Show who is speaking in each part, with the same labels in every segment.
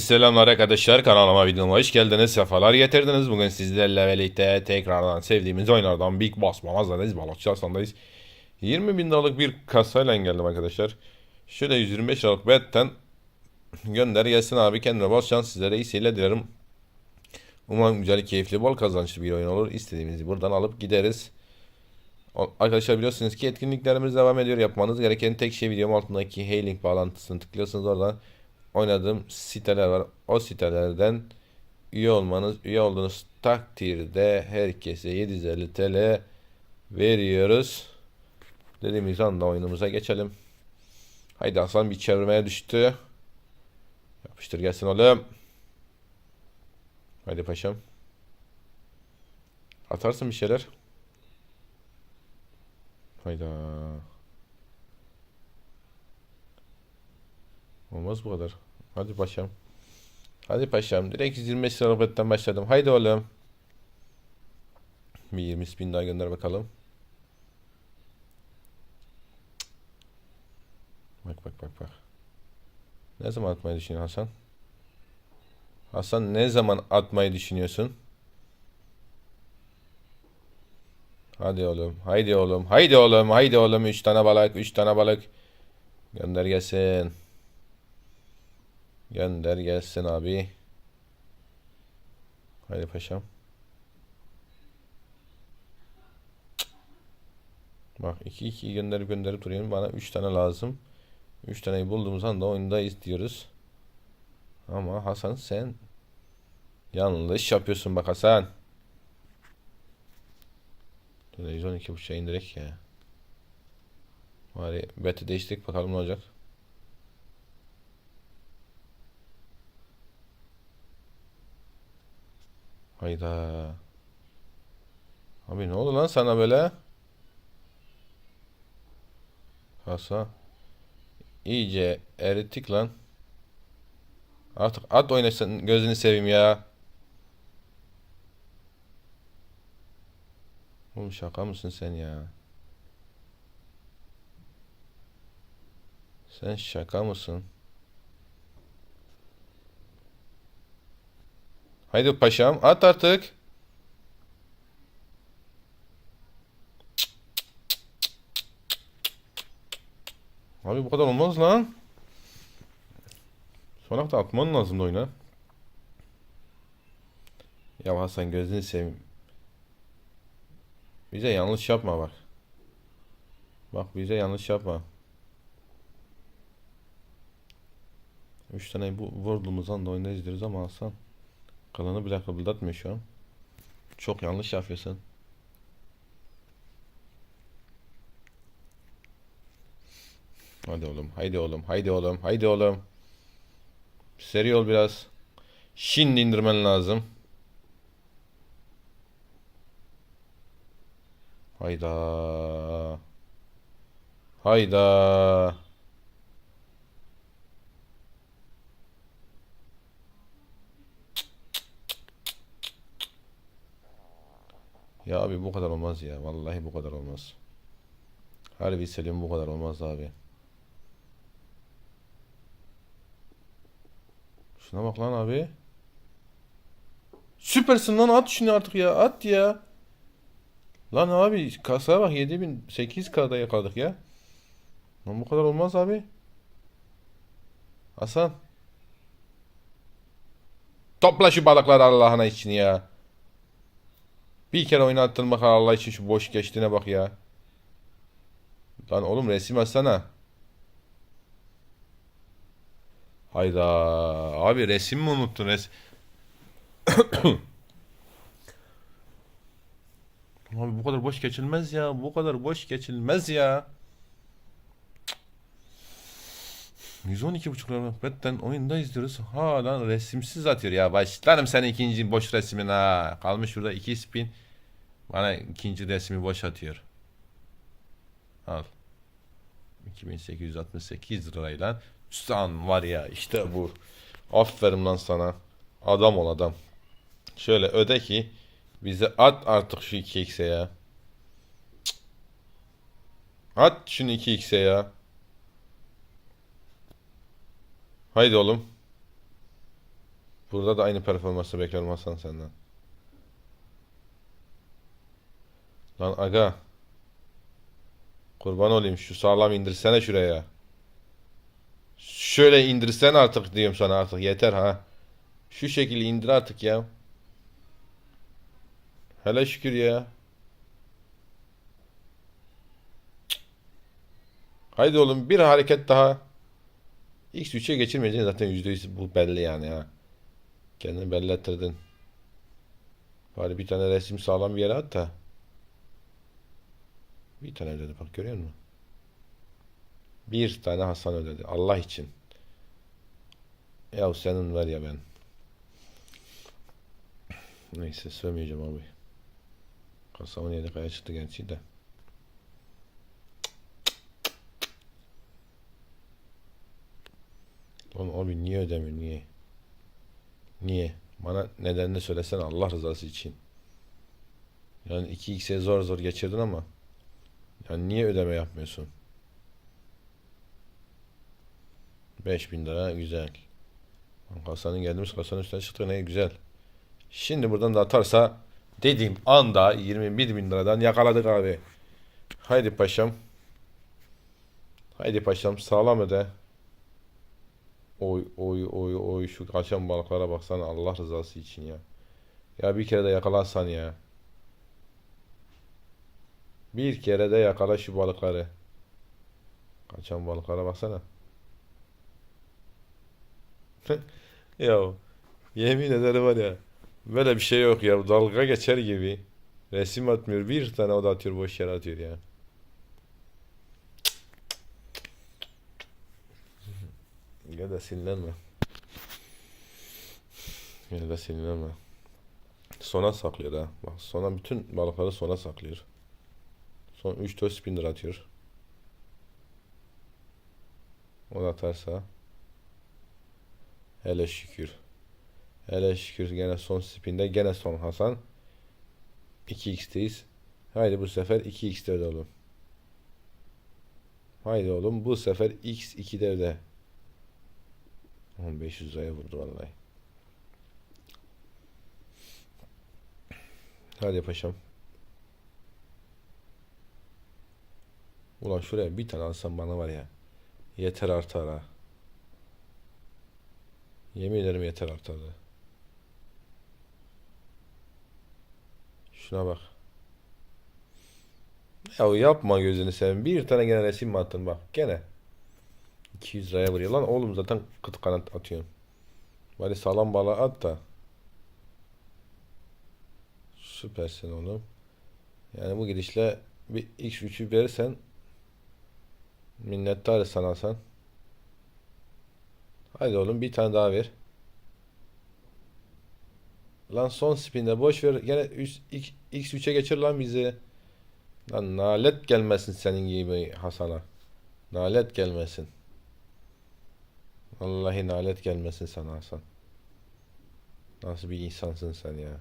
Speaker 1: Selamlar arkadaşlar kanalıma videoma hoş geldiniz sefalar getirdiniz. Bugün sizlerle birlikte tekrardan sevdiğimiz oyunlardan Big Boss Mamaz'dayız Balıkçı Aslan'dayız 20 bin liralık bir kasayla geldim arkadaşlar. Şöyle 125 liralık betten gönder gelsin abi kendine bol şans sizlere iyi seyirler dilerim. Umarım güzel keyifli bol kazançlı bir oyun olur. İstediğimizi buradan alıp gideriz. Arkadaşlar biliyorsunuz ki etkinliklerimiz devam ediyor. Yapmanız gereken tek şey videom altındaki Hey link bağlantısını tıklıyorsunuz oradan oynadığım siteler var. O sitelerden üye olmanız, üye olduğunuz takdirde herkese 750 TL veriyoruz. Dediğimiz anda oyunumuza geçelim. Haydi Hasan bir çevirmeye düştü. Yapıştır gelsin oğlum. Haydi paşam. Atarsın bir şeyler. Hayda. Olmaz bu kadar. Hadi paşam. Hadi paşam. Direkt 125 liralık betten başladım. Haydi oğlum. Bir 20 bin daha gönder bakalım. Bak bak bak bak. Ne zaman atmayı düşünüyorsun Hasan? Hasan ne zaman atmayı düşünüyorsun? Hadi oğlum. Haydi oğlum. Haydi oğlum. Haydi oğlum. 3 tane balık. 3 tane balık. Gönder gelsin. Gönder gelsin abi. Haydi paşam. Bak 2 2 gönderip gönderip duruyorum. Bana 3 tane lazım. 3 taneyi bulduğumuz anda oyundayız diyoruz. Ama Hasan sen yanlış yapıyorsun bak Hasan. Televizyon 2.5'a indirek ya. Bari beti değiştirdik bakalım ne olacak. Hayda. Abi ne oldu lan sana böyle? Hasa. İyice erittik lan. Artık at oynasın gözünü seveyim ya. Oğlum şaka mısın sen ya? Sen şaka mısın? Haydi paşam at artık. Abi bu kadar olmaz lan. Son hafta atman lazım da oyuna. Ya Hasan gözünü seveyim. Bize yanlış yapma bak. Bak bize yanlış yapma. Üç tane bu vurduğumuz anda oyunda izliyoruz ama Hasan kalanı bile kıpırdatmıyor şu an. Çok yanlış yapıyorsun. Hadi oğlum, haydi oğlum, haydi oğlum, haydi oğlum. Seri ol biraz. Şimdi indirmen lazım. Hayda. Hayda. Ya abi bu kadar olmaz ya. Vallahi bu kadar olmaz. Harbi Selim bu kadar olmaz abi. Şuna bak lan abi. Süpersin lan at şunu artık ya. At ya. Lan abi kasaya bak 7000 8K'da yakaladık ya. Lan bu kadar olmaz abi. Hasan. Topla şu balıkları Allah'ına için ya. Bir kere oynattın bak Allah için şu boş geçtiğine bak ya. Lan oğlum resim açsana. Hayda. Abi resim mi unuttun res? Abi bu kadar boş geçilmez ya. Bu kadar boş geçilmez ya. 112.5 lira betten oyunda izliyoruz. Hala resimsiz atıyor ya. Başlarım sen ikinci boş resmin ha. Kalmış şurada iki spin. Bana ikinci resmi boş atıyor. Al. 2868 lirayla. Sen var ya işte bu. Aferin lan sana. Adam ol adam. Şöyle öde ki bize at artık şu 2x'e ya. At şunu 2x'e ya. Haydi oğlum. Burada da aynı performansı bekliyorum Hasan senden. Lan aga. Kurban olayım şu sağlam indirsene şuraya. Şöyle indirsen artık diyorum sana artık yeter ha. Şu şekilde indir artık ya. Hele şükür ya. Haydi oğlum bir hareket daha. X3'e geçirmeyeceksin zaten %100 bu belli yani ha. Kendini belli ettirdin. Bari bir tane resim sağlam bir yere at da. Bir tane ödedi bak görüyor musun? Bir tane Hasan ödedi Allah için. Ya senin var ya ben. Neyse sövmeyeceğim abi. Kasamın yedi kaya çıktı gerçi de. Lan abi niye ödemiyor niye? Niye? Bana nedenini söylesene Allah rızası için. Yani 2x'e zor zor geçirdin ama yani niye ödeme yapmıyorsun? 5000 lira güzel. Kasanın geldiğimiz kasanın üstüne çıktı ne güzel. Şimdi buradan da atarsa dediğim anda 21 bin liradan yakaladık abi. Haydi paşam. Haydi paşam sağlam öde. Oy oy oy oy şu kaçan balıklara baksana Allah rızası için ya. Ya bir kere de yakalarsan ya. Bir kere de yakala şu balıkları. Kaçan balıklara baksana. Ya yemin ederim var ya. Böyle bir şey yok ya. Dalga geçer gibi. Resim atmıyor. Bir tane o da atıyor. Boş yere atıyor ya. Gel de sinirlenme. Gel de sinirlenme. Sona saklıyor ha. Bak sona bütün balıkları sona saklıyor. Son 3-4 spinner atıyor. O da atarsa. Hele şükür. Hele şükür gene son spinde gene son Hasan. 2x'teyiz. Haydi bu sefer 2x'te öde. Haydi oğlum bu sefer x 2'de öde. 1500 liraya vurdu vallahi. Hadi paşam. Ulan şuraya bir tane alsam bana var ya. Yeter artar ha. Yemin ederim yeter artardı. Şuna bak. Ya yapma gözünü seveyim. Bir tane gene resim mi attın bak. Gene. 200 liraya vuruyor. Lan oğlum zaten kıt kanat atıyorum. Bari sağlam balığı at da. Süpersin oğlum. Yani bu gidişle bir X3'ü verirsen minnettarız sana sen. Hadi oğlum bir tane daha ver. Lan son spinde boş ver. Gene üst- X- X3'e geçir lan bizi. Lan nalet gelmesin senin gibi Hasan'a. Nalet gelmesin. Vallahi nalet gelmesin sana Hasan. Nasıl bir insansın sen ya.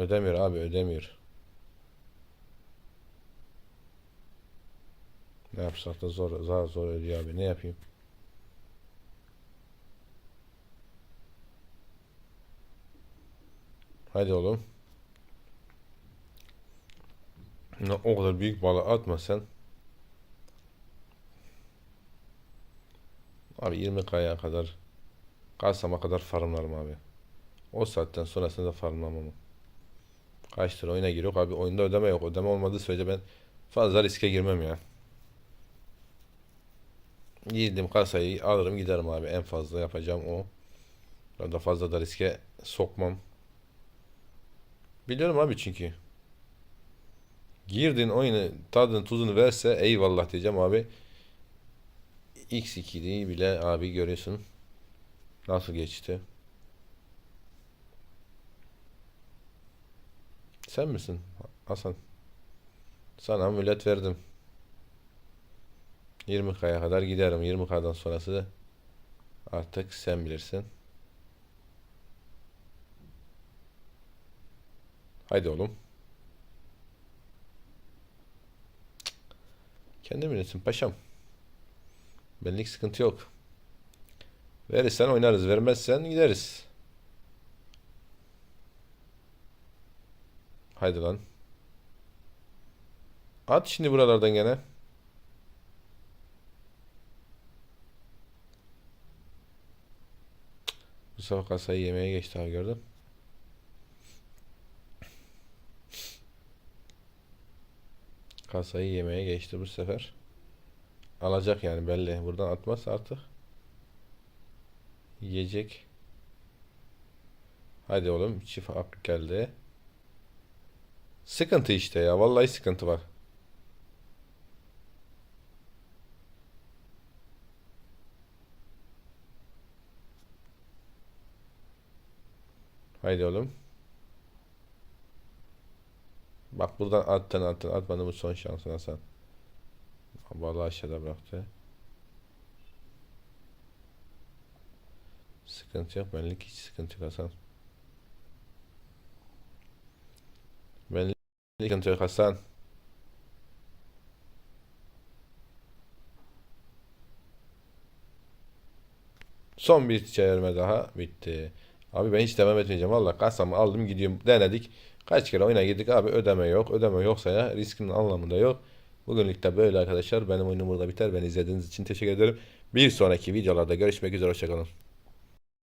Speaker 1: Ödemiyor abi ödemiyor. Ne yapsak da zor zor zor ödüyor abi. Ne yapayım? Hadi oğlum. Ne o kadar büyük balığı atma sen. Abi 20 kaya kadar Kasama kadar farmlarım abi. O saatten sonrasında da farmlamam. Kaç lira oyuna giriyor abi oyunda ödeme yok. Ödeme olmadığı sürece ben fazla riske girmem ya. Girdim kasayı alırım giderim abi. En fazla yapacağım o. Daha da fazla da riske sokmam. Biliyorum abi çünkü. Girdin oyunu tadını tuzunu verse eyvallah diyeceğim abi. X2'yi bile abi görüyorsun. Nasıl geçti? Sen misin Hasan? Sana amulet verdim. 20K'ya kadar giderim. 20K'dan sonrası artık sen bilirsin. Haydi oğlum. Kendi bilirsin paşam. Benlik sıkıntı yok. Verirsen oynarız, vermezsen gideriz. Haydi lan. At şimdi buralardan gene. Bu sefer kasayı yemeye geçti abi gördün. Kasayı yemeye geçti bu sefer. Alacak yani belli. Buradan atmaz artık. Yiyecek. Hadi oğlum çift hak geldi. Sıkıntı işte ya. Vallahi sıkıntı var. Haydi oğlum. Bak buradan attın attın atmadın bu son şansın Hasan. Vallahi aşağıda bıraktı. Sıkıntı yok. Benlik hiç sıkıntı yok Hasan. Benlik sıkıntı yok Hasan. Son bir çevirme daha bitti. Abi ben hiç devam etmeyeceğim. Valla kasamı aldım gidiyorum. Denedik. Kaç kere oyuna girdik abi ödeme yok. Ödeme yoksa ya riskin anlamında yok. Bugünlük de böyle arkadaşlar. Benim oyunum burada biter. Beni izlediğiniz için teşekkür ederim. Bir sonraki videolarda görüşmek üzere. Hoşçakalın.